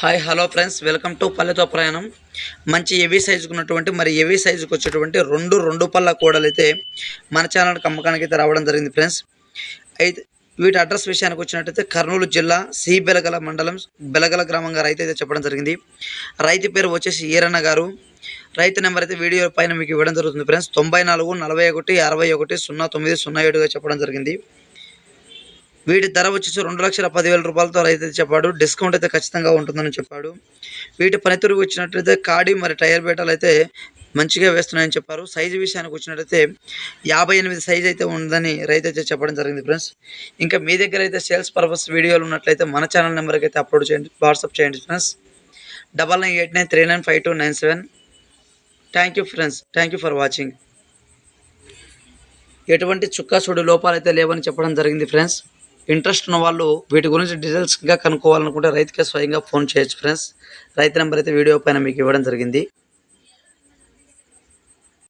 Hi hello friends. Welcome to పల్లెతో ప్రయాణం. మంచి heavy సైజుకు ఉన్నటువంటి మరి హెవీ సైజుకి వచ్చేటువంటి రెండు రెండు పళ్ళ కూడలు అయితే మన ఛానల్కి అమ్మకానికి అయితే రావడం జరిగింది ఫ్రెండ్స్. అయితే వీటి అడ్రస్ విషయానికి వచ్చినట్టయితే కర్నూలు జిల్లా సి బెలగల మండలం బెలగల గ్రామంగా రైతు అయితే చెప్పడం జరిగింది. రైతు పేరు వచ్చేసి ఈరన్న గారు. రైతు నెంబర్ అయితే వీడియో పైన మీకు ఇవ్వడం జరుగుతుంది ఫ్రెండ్స్. తొంభై నాలుగు నలభై ఒకటి అరవై ఒకటి సున్నా తొమ్మిది సున్నా ఏడుగా చెప్పడం జరిగింది. వీటి ధర వచ్చేసి రెండు లక్షల పదివేల రూపాయలతో రైతు అయితే చెప్పాడు. డిస్కౌంట్ అయితే ఖచ్చితంగా ఉంటుందని చెప్పాడు. వీటి పనితీరు వచ్చినట్లయితే కాడి మరి టైర్ బేటాలు అయితే మంచిగా వేస్తున్నాయని చెప్పారు. సైజు విషయానికి వచ్చినట్లయితే యాభై ఎనిమిది సైజ్ అయితే ఉందని రైతు అయితే చెప్పడం జరిగింది ఫ్రెండ్స్. ఇంకా మీ దగ్గర అయితే సేల్స్ పర్పస్ వీడియోలు ఉన్నట్లయితే మన ఛానల్ నెంబర్కి అయితే అప్లోడ్ చేయండి వాట్సాప్ చేయండి friends. Double nine eight nine three nine five two nine seven. Thank you friends. Thank you for watching. ఎటువంటి చుక్కా చూడు లోపాలు అయితే లేవని చెప్పడం జరిగింది ఫ్రెండ్స్. ఇంట్రెస్ట్ ఉన్న వాళ్ళు వీటి గురించి డీటెయిల్స్గా కనుక్కోవాలనుకుంటే రైతుకే స్వయంగా ఫోన్ చేయొచ్చు ఫ్రెండ్స్ రైతు నెంబర్ అయితే వీడియో పైన మీకు ఇవ్వడం జరిగింది.